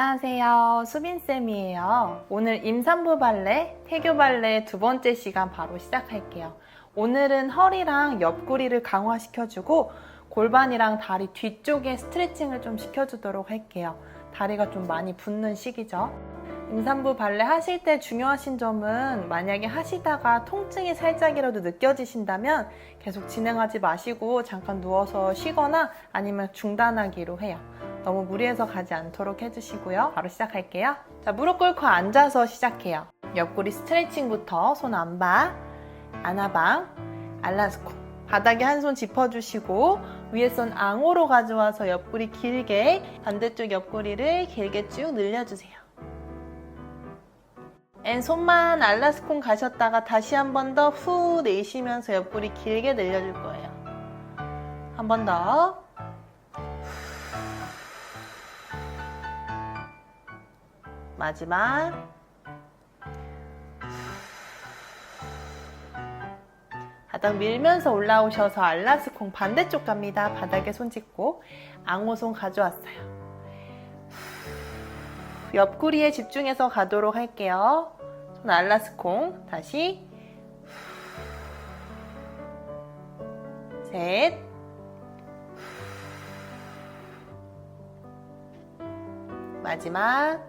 안녕하세요. 수빈쌤이에요. 오늘 임산부 발레, 태교 발레 두 번째 시간 바로 시작할게요. 오늘은 허리랑 옆구리를 강화시켜주고 골반이랑 다리 뒤쪽에 스트레칭을 좀 시켜주도록 할게요. 다리가 좀 많이 붓는 시기죠. 임산부 발레 하실 때 중요하신 점은 만약에 하시다가 통증이 살짝이라도 느껴지신다면 계속 진행하지 마시고 잠깐 누워서 쉬거나 아니면 중단하기로 해요. 너무 무리해서 가지 않도록 해주시고요. 바로 시작할게요. 자, 무릎 꿇고 앉아서 시작해요. 옆구리 스트레칭부터 손 안바, 아나방, 알라스코. 바닥에 한 손 짚어주시고 위에 손 앙호로 가져와서 옆구리 길게 반대쪽 옆구리를 길게 쭉 늘려주세요. 앤 손만 알라스콘 가셨다가 다시 한 번 더 후 내쉬면서 옆구리 길게 늘려줄 거예요. 한 번 더. 마지막. 바닥 밀면서 올라오셔서 알라스콩 반대쪽 갑니다. 바닥에 손 짚고 앙호손 가져왔어요. 옆구리에 집중해서 가도록 할게요. 손 알라스콩 다시 셋 마지막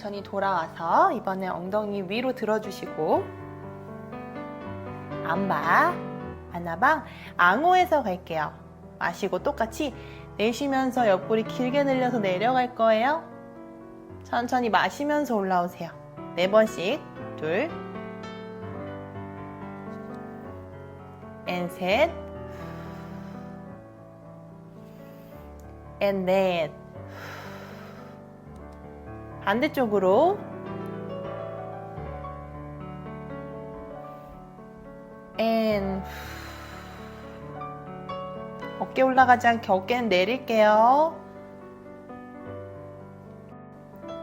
천천히 돌아와서 이번에 엉덩이 위로 들어주시고 안바 아나방 앙호에서 갈게요. 마시고 똑같이 내쉬면서 옆구리 길게 늘려서 내려갈 거예요. 천천히 마시면서 올라오세요. 네 번씩. 둘. 앤 셋. 앤 넷. 반대쪽으로. 앤 어깨 올라가지 않게 어깨는 내릴게요.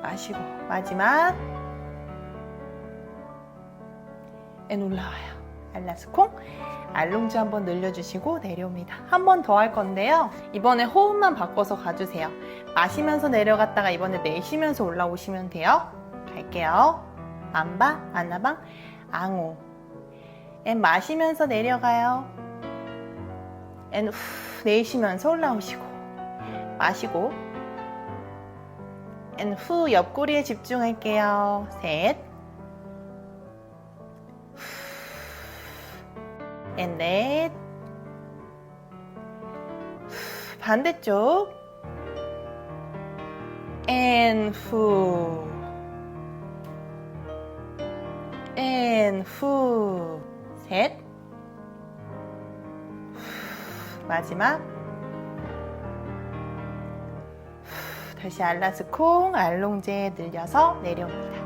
마시고 마지막 앤 올라와요. 알라스콩 알롱즈 한번 늘려주시고 내려옵니다. 한 번 더 할 건데요. 이번에 호흡만 바꿔서 가주세요. 마시면서 내려갔다가 이번에 내쉬면서 올라오시면 돼요. 갈게요. 안바, 안나방, 앙호. 앤 마시면서 내려가요. 앤 후 내쉬면서 올라오시고 마시고 앤 후 옆구리에 집중할게요. 셋. 앤 넷. 후, 반대쪽. 앤 후. 앤 후. 셋. 마지막 다시 알라스 콩 알롱제 늘려서 내려옵니다.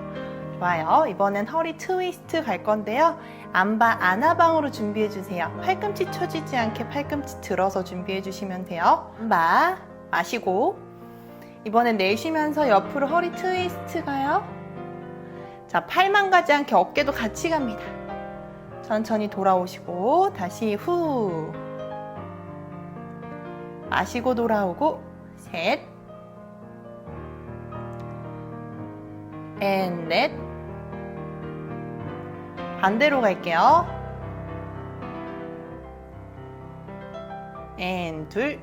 좋아요. 이번엔 허리 트위스트 갈 건데요. 안바 아나방으로 준비해 주세요. 팔꿈치 쳐지지 않게 팔꿈치 들어서 준비해 주시면 돼요. 안바 마시고 이번엔 내쉬면서 옆으로 허리 트위스트 가요. 자, 팔만 가지 않게 어깨도 같이 갑니다. 천천히 돌아오시고 다시 후 마시고 돌아오고 셋, 앤 넷, 반대로 갈게요. 앤 둘,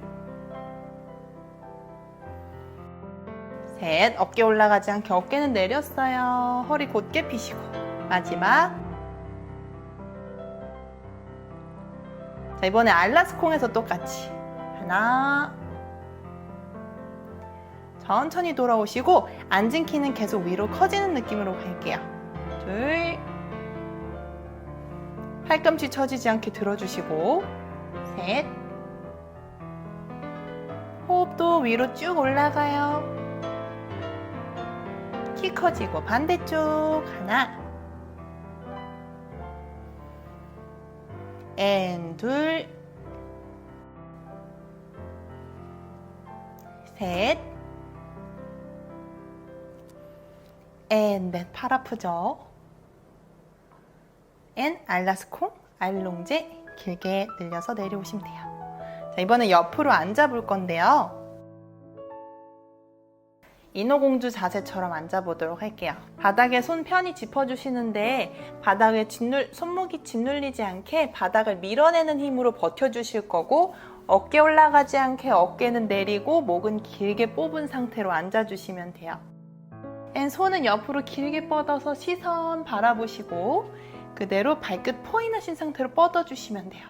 셋, 어깨 올라가지 않게 어깨는 내렸어요. 허리 곧게 펴시고. 마지막. 자 이번에 알라스콩에서 똑같이. 하나. 천천히 돌아오시고 앉은 키는 계속 위로 커지는 느낌으로 갈게요. 둘 팔꿈치 처지지 않게 들어주시고 셋. 호흡도 위로 쭉 올라가요. 키 커지고 반대쪽 하나. 앤 둘. 셋, 앤 넷, 팔 아프죠? 앤 알라스콩, 알롱제 길게 늘려서 내려오시면 돼요. 자, 자, 이번엔 옆으로 앉아 볼 건데요. 인어공주 자세처럼 앉아보도록 할게요. 바닥에 손 편히 짚어주시는데 바닥에 짓눌, 손목이 짓눌리지 않게 바닥을 밀어내는 힘으로 버텨주실 거고 어깨 올라가지 않게 어깨는 내리고 목은 길게 뽑은 상태로 앉아주시면 돼요. 앤 손은 옆으로 길게 뻗어서 시선 바라보시고 그대로 발끝 포인하신 상태로 뻗어주시면 돼요.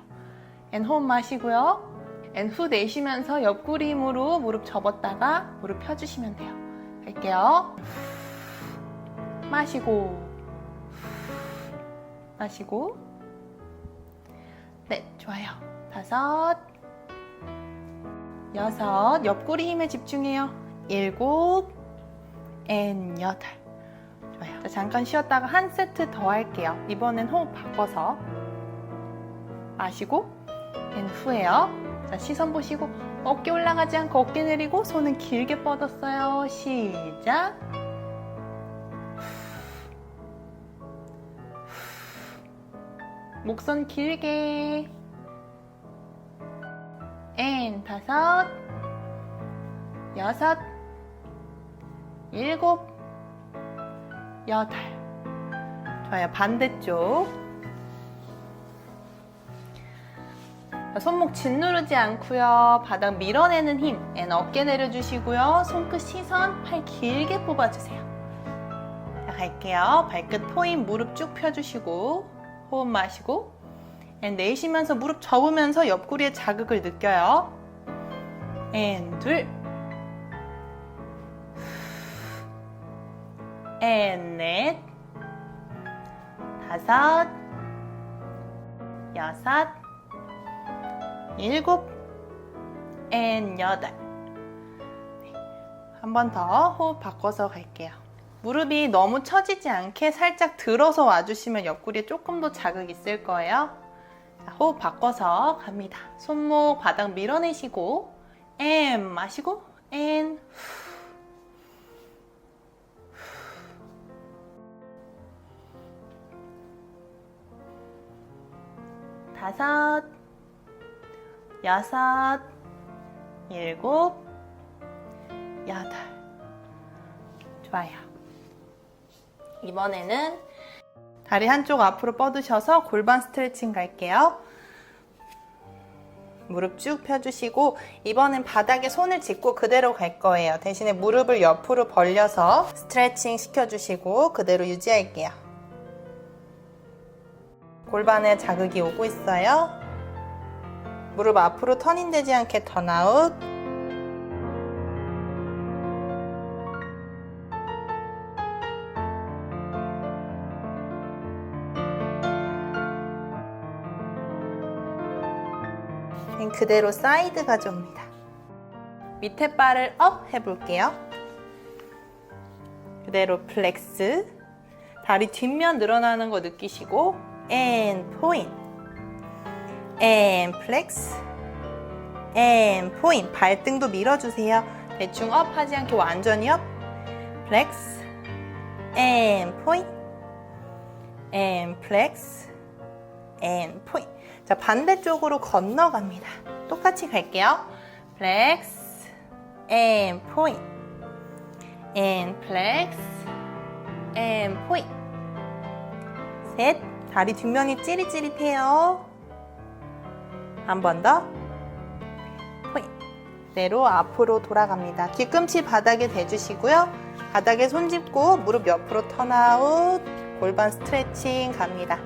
앤 호흡 마시고요. 앤 후 내쉬면서 옆구리 힘으로 무릎 접었다가 무릎 펴주시면 돼요. 할게요. 마시고 마시고 네 좋아요. 다섯 여섯 옆구리 힘에 집중해요. 일곱 앤 여덟 좋아요. 자, 잠깐 쉬었다가 한 세트 더 할게요. 이번엔 호흡 바꿔서 마시고 앤 후에요. 자 시선 보시고 어깨 올라가지 않고 어깨 내리고 손은 길게 뻗었어요. 시작. 목선 길게. 앤 다섯, 여섯, 일곱, 여덟. 좋아요. 반대쪽. 자, 손목 짓누르지 않고요. 바닥 밀어내는 힘. 앤 어깨 내려주시고요. 손끝 시선 팔 길게 뽑아주세요. 자, 갈게요. 발끝 포인 무릎 쭉 펴주시고 호흡 마시고 앤 내쉬면서 무릎 접으면서 옆구리에 자극을 느껴요. 앤 둘. 앤 넷. 다섯. 여섯. 일곱. 앤 여덟. 네. 한번 더 호흡 바꿔서 갈게요. 무릎이 너무 처지지 않게 살짝 들어서 와주시면 옆구리에 조금 더 자극 있을 거예요. 자, 호흡 바꿔서 갑니다. 손목 바닥 밀어내시고 앤 마시고 앤 다섯 여섯 일곱 여덟 좋아요. 이번에는 다리 한쪽 앞으로 뻗으셔서 골반 스트레칭 갈게요. 무릎 쭉 펴주시고 이번엔 바닥에 손을 짚고 그대로 갈 거예요. 대신에 무릎을 옆으로 벌려서 스트레칭 시켜주시고 그대로 유지할게요. 골반에 자극이 오고 있어요. 무릎 앞으로 터닝되지 않게 턴아웃. 그대로 사이드 가져옵니다. 밑에 발을 업 해볼게요. 그대로 플렉스. 다리 뒷면 늘어나는 거 느끼시고 앤 포인. 앤 플렉스. 앤 포인. 발등도 밀어주세요. 대충 업 하지 않게 완전히 업. 플렉스. 앤 포인. 앤 플렉스. 앤 포인. 자, 반대쪽으로 건너갑니다. 똑같이 갈게요. 플렉스, 앤 포인, 앤 플렉스, 앤 포인. 셋, 다리 뒷면이 찌릿찌릿해요. 한 번 더. 그대로 앞으로 돌아갑니다. 뒤꿈치 바닥에 대주시고요. 바닥에 손 짚고 무릎 옆으로 턴아웃, 골반 스트레칭 갑니다.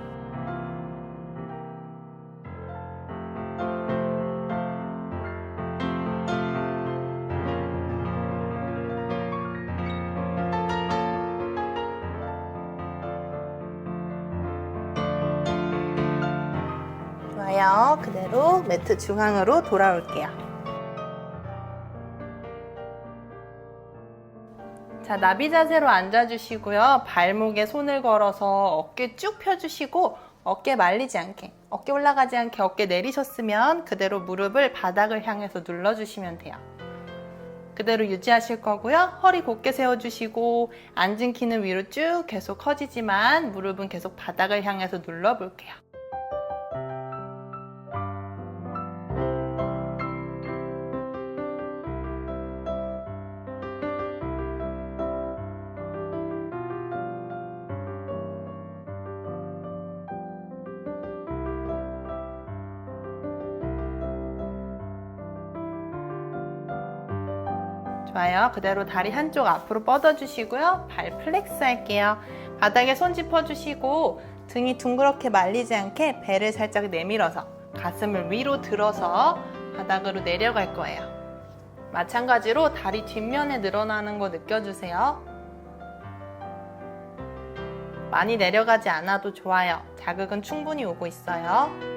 좋아요. 그대로 매트 중앙으로 돌아올게요. 자, 나비 자세로 앉아주시고요. 발목에 손을 걸어서 어깨 쭉 펴주시고 어깨 말리지 않게, 어깨 올라가지 않게 어깨 내리셨으면 그대로 무릎을 바닥을 향해서 눌러주시면 돼요. 그대로 유지하실 거고요. 허리 곧게 세워주시고 앉은 키는 위로 쭉 계속 커지지만 무릎은 계속 바닥을 향해서 눌러볼게요. 좋아요. 그대로 다리 한쪽 앞으로 뻗어주시고요. 발 플렉스 할게요. 바닥에 손 짚어주시고 등이 둥그렇게 말리지 않게 배를 살짝 내밀어서 가슴을 위로 들어서 바닥으로 내려갈 거예요. 마찬가지로 다리 뒷면에 늘어나는 거 느껴주세요. 많이 내려가지 않아도 좋아요. 자극은 충분히 오고 있어요.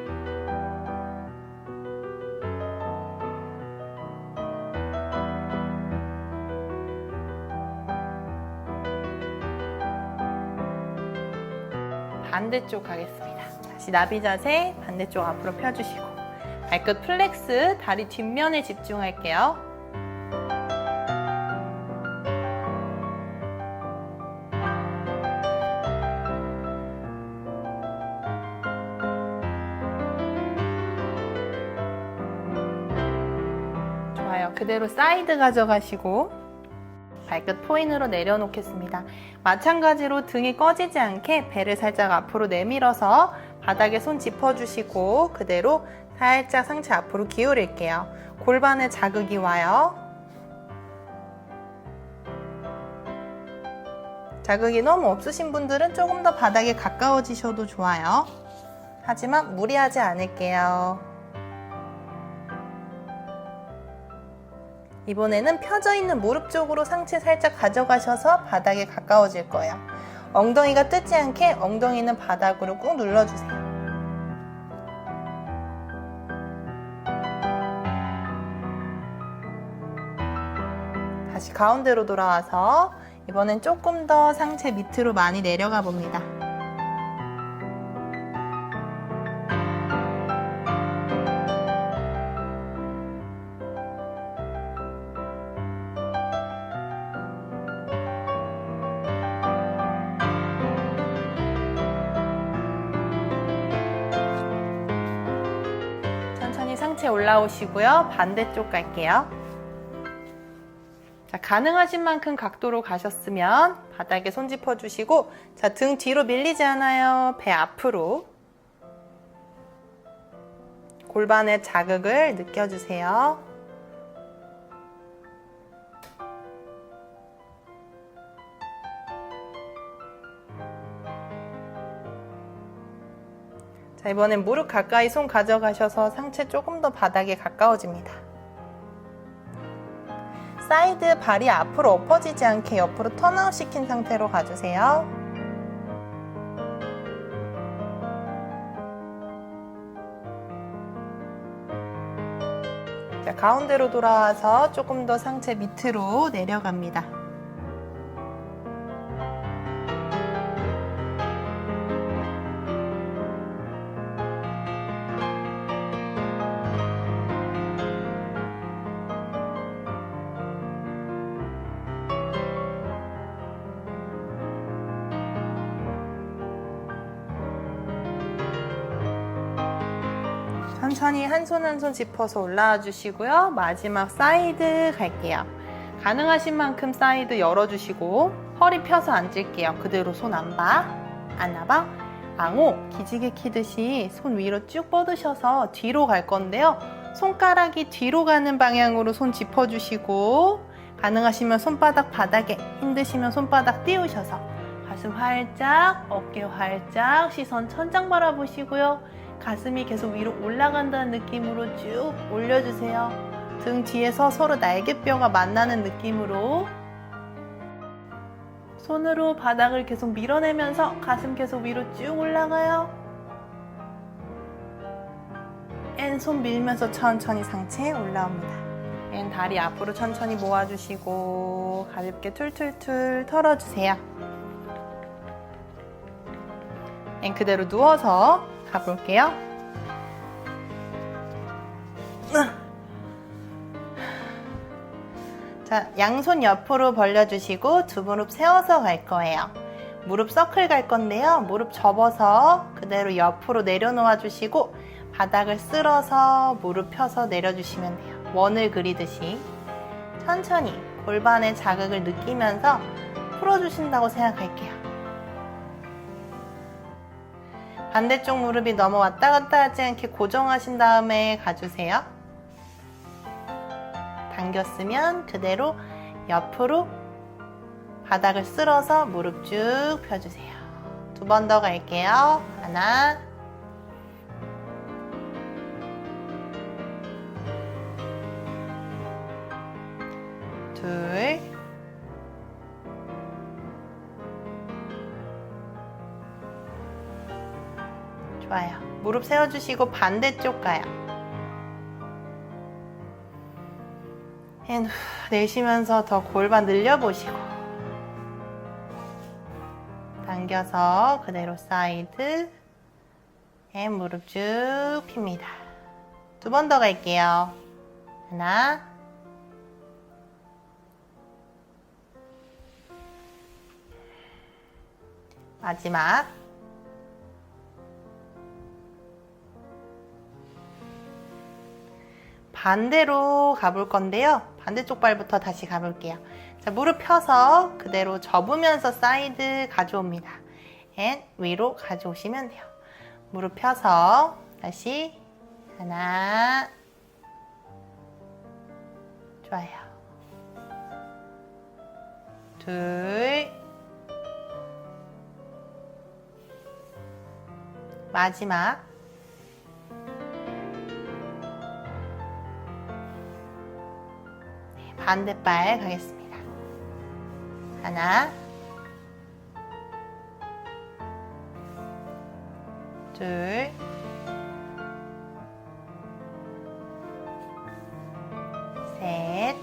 반대쪽 가겠습니다. 다시 나비 자세 반대쪽 앞으로 펴주시고 발끝 플렉스 다리 뒷면에 집중할게요. 좋아요. 그대로 사이드 가져가시고 발끝 포인으로 내려놓겠습니다. 마찬가지로 등이 꺼지지 않게 배를 살짝 앞으로 내밀어서 바닥에 손 짚어주시고 그대로 살짝 상체 앞으로 기울일게요. 골반에 자극이 와요. 자극이 너무 없으신 분들은 조금 더 바닥에 가까워지셔도 좋아요. 하지만 무리하지 않을게요. 이번에는 펴져 있는 무릎 쪽으로 상체 살짝 가져가셔서 바닥에 가까워질 거예요. 엉덩이가 뜨지 않게 엉덩이는 바닥으로 꾹 눌러주세요. 다시 가운데로 돌아와서 이번엔 조금 더 상체 밑으로 많이 내려가 봅니다. 상체 올라오시고요. 반대쪽 갈게요. 자, 가능하신 만큼 각도로 가셨으면 바닥에 손 짚어주시고, 자, 등 뒤로 밀리지 않아요. 배 앞으로. 골반의 자극을 느껴주세요. 자, 이번엔 무릎 가까이 손 가져가셔서 상체 조금 더 바닥에 가까워집니다. 사이드 발이 앞으로 엎어지지 않게 옆으로 턴아웃 시킨 상태로 가주세요. 자, 가운데로 돌아와서 조금 더 상체 밑으로 내려갑니다. 천천히 한 손 한 손 짚어서 올라와 주시고요. 마지막 사이드 갈게요. 가능하신 만큼 사이드 열어주시고 허리 펴서 앉을게요. 그대로 손 안 봐. 안 나봐. 앙호 기지개 키듯이 손 위로 쭉 뻗으셔서 뒤로 갈 건데요. 손가락이 뒤로 가는 방향으로 손 짚어주시고 가능하시면 손바닥 바닥에 힘드시면 손바닥 띄우셔서 가슴 활짝 어깨 활짝 시선 천장 바라보시고요. 가슴이 계속 위로 올라간다는 느낌으로 쭉 올려주세요. 등 뒤에서 서로 날개뼈가 만나는 느낌으로 손으로 바닥을 계속 밀어내면서 가슴 계속 위로 쭉 올라가요. 앤손 밀면서 천천히 상체 올라옵니다. 앤 다리 앞으로 천천히 모아주시고 가볍게 툴툴툴 털어주세요. 앤 그대로 누워서 가볼게요. 자, 양손 옆으로 벌려주시고 두 무릎 세워서 갈 거예요. 무릎 서클 갈 건데요. 무릎 접어서 그대로 옆으로 내려놓아 주시고 바닥을 쓸어서 무릎 펴서 내려주시면 돼요. 원을 그리듯이 천천히 골반의 자극을 느끼면서 풀어주신다고 생각할게요. 반대쪽 무릎이 너무 왔다 갔다 하지 않게 고정하신 다음에 가주세요. 당겼으면 그대로 옆으로 바닥을 쓸어서 무릎 쭉 펴주세요. 두 번 더 갈게요. 하나, 좋아요. 무릎 세워주시고 반대쪽 가요. 앤 후, 내쉬면서 더 골반 늘려보시고 당겨서 그대로 사이드 앤 무릎 쭉 핍니다. 두 번 더 갈게요. 하나 마지막 반대로 가볼 건데요. 반대쪽 발부터 다시 가볼게요. 자, 무릎 펴서 그대로 접으면서 사이드 가져옵니다. 앤 위로 가져오시면 돼요. 무릎 펴서 다시 하나 좋아요. 둘 마지막 반대발 가겠습니다. 하나, 둘, 셋,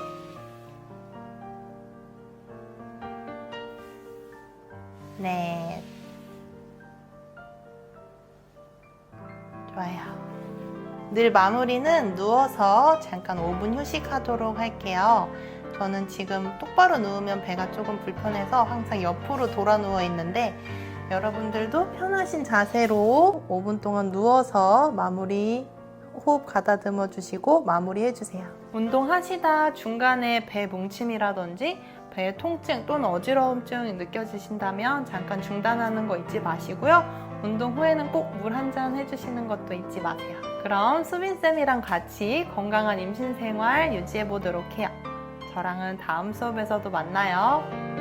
넷. 늘 마무리는 누워서 잠깐 5분 휴식하도록 할게요. 저는 지금 똑바로 누우면 배가 조금 불편해서 항상 옆으로 돌아 누워 있는데 여러분들도 편하신 자세로 5분 동안 누워서 마무리 호흡 가다듬어 주시고 마무리해 주세요. 운동하시다 중간에 배 뭉침이라든지 배 통증 또는 어지러움증이 느껴지신다면 잠깐 중단하는 거 잊지 마시고요. 운동 후에는 꼭 물 한 잔 해주시는 것도 잊지 마세요. 그럼 수빈쌤이랑 같이 건강한 임신 생활 유지해 보도록 해요. 저랑은 다음 수업에서도 만나요.